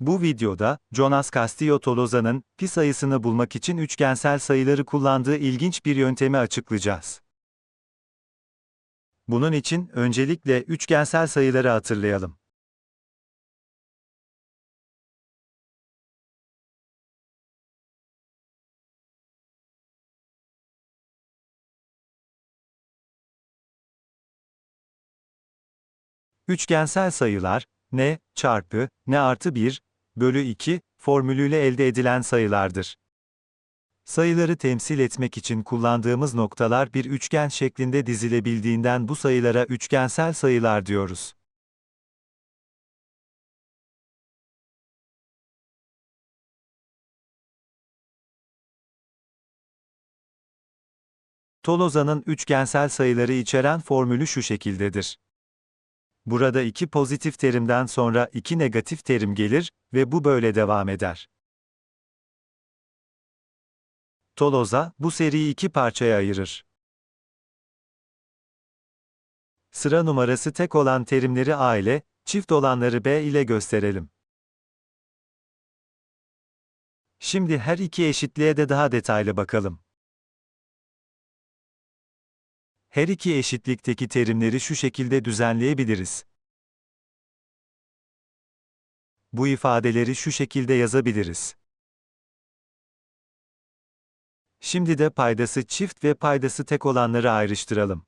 Bu videoda, Jonas Castillo Tolosa'nın pi sayısını bulmak için üçgensel sayıları kullandığı ilginç bir yöntemi açıklayacağız. Bunun için öncelikle üçgensel sayıları hatırlayalım. Üçgensel sayılar, n çarpı n artı 1 bölü 2 formülüyle elde edilen sayılardır. Sayıları temsil etmek için kullandığımız noktalar bir üçgen şeklinde dizilebildiğinden bu sayılara üçgensel sayılar diyoruz. Tolosa'nın üçgensel sayıları içeren formülü şu şekildedir. Burada iki pozitif terimden sonra iki negatif terim gelir ve bu böyle devam eder. Tolosa, bu seriyi iki parçaya ayırır. Sıra numarası tek olan terimleri A ile, çift olanları B ile gösterelim. Şimdi her iki eşitliğe de daha detaylı bakalım. Her iki eşitlikteki terimleri şu şekilde düzenleyebiliriz. Bu ifadeleri şu şekilde yazabiliriz. Şimdi de paydası çift ve paydası tek olanları ayrıştıralım.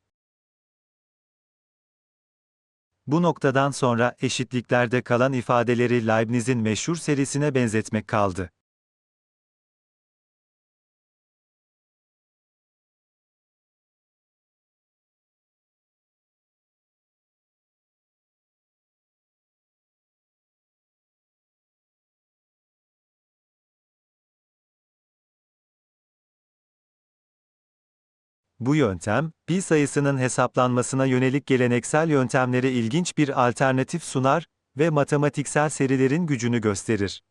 Bu noktadan sonra eşitliklerde kalan ifadeleri Leibniz'in meşhur serisine benzetmek kaldı. Bu yöntem, pi sayısının hesaplanmasına yönelik geleneksel yöntemlere ilginç bir alternatif sunar ve matematiksel serilerin gücünü gösterir.